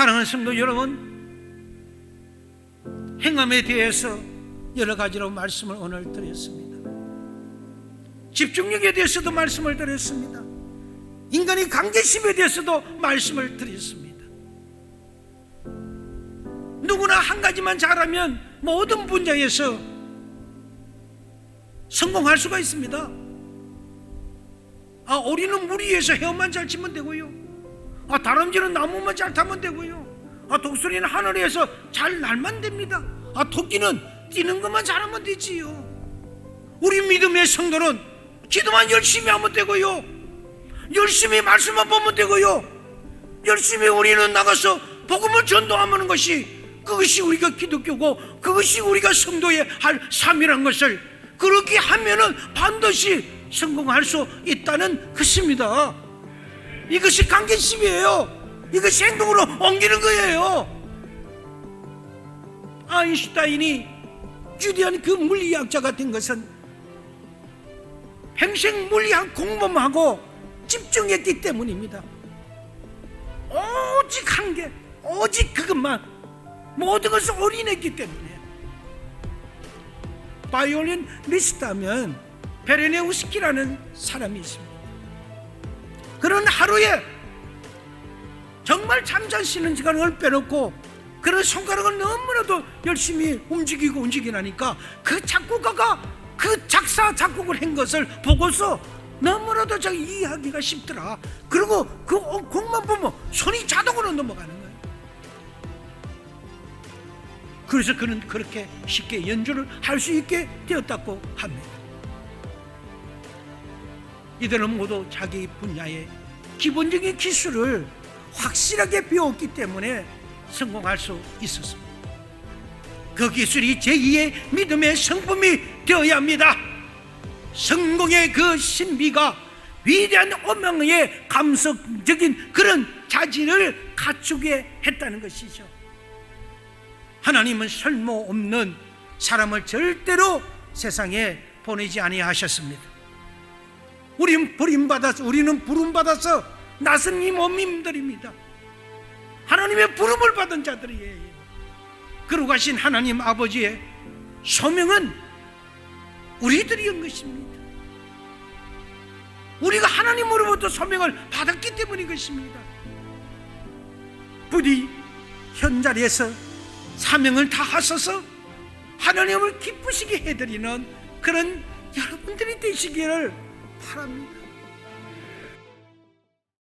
사랑하는 성도 여러분, 행함에 대해서 여러 가지로 말씀을 오늘 드렸습니다. 집중력에 대해서도 말씀을 드렸습니다. 인간의 강제심에 대해서도 말씀을 드렸습니다. 누구나 한 가지만 잘하면 모든 분야에서 성공할 수가 있습니다. 아, 물 위에서 헤엄만 잘 치면 되고요. 아, 다람쥐는 나무만 잘 타면 되고요. 아, 독수리는 하늘에서 잘 날만 됩니다. 아, 토끼는 뛰는 것만 잘하면 되지요. 우리 믿음의 성도는 기도만 열심히 하면 되고요. 열심히 말씀만 보면 되고요. 열심히 우리는 나가서 복음을 전도하는 것이 그것이 우리가 기독교고 그것이 우리가 성도의 할 삶이란 것을 그렇게 하면은 반드시 성공할 수 있다는 것입니다. 이것이 관계심이에요. 이것이 행동으로 옮기는 거예요. 아인슈타인이 주대한 그 물리학자가 된 것은 평생 물리학 공부하고 집중했기 때문입니다. 오직 한 개, 오직 그것만 모든 것을 올인했기 때문에 바이올린 리스트하면 베레네우스키라는 사람이 있습니다. 그런 하루에 정말 잠잘 쉬는 시간을 빼놓고 그런 손가락을 너무나도 열심히 움직이고 움직이라니까 그 작곡가가 그 작사 작곡을 한 것을 보고서 너무나도 자기 이해하기가 쉽더라. 그리고 그 곡만 보면 손이 자동으로 넘어가는 거예요. 그래서 그는 그렇게 쉽게 연주를 할 수 있게 되었다고 합니다. 이들은 모두 자기 분야의 기본적인 기술을 확실하게 배웠기 때문에 성공할 수 있었습니다. 그 기술이 제2의 믿음의 성품이 되어야 합니다. 성공의 그 신비가 위대한 오명의 감성적인 그런 자질을 갖추게 했다는 것이죠. 하나님은 설모 없는 사람을 절대로 세상에 보내지 아니하셨습니다. 우리는 버림받아서 우리는 부름받아서 낯선 이 몸님들입니다. 하나님의 부름을 받은 자들이에요. 그러고 가신 하나님 아버지의 소명은 우리들이온 것입니다. 우리가 하나님으로부터 소명을 받았기 때문인 것입니다. 부디 현 자리에서 사명을 다하셔서 하나님을 기쁘시게 해드리는 그런 여러분들이 되시기를 바랍니다.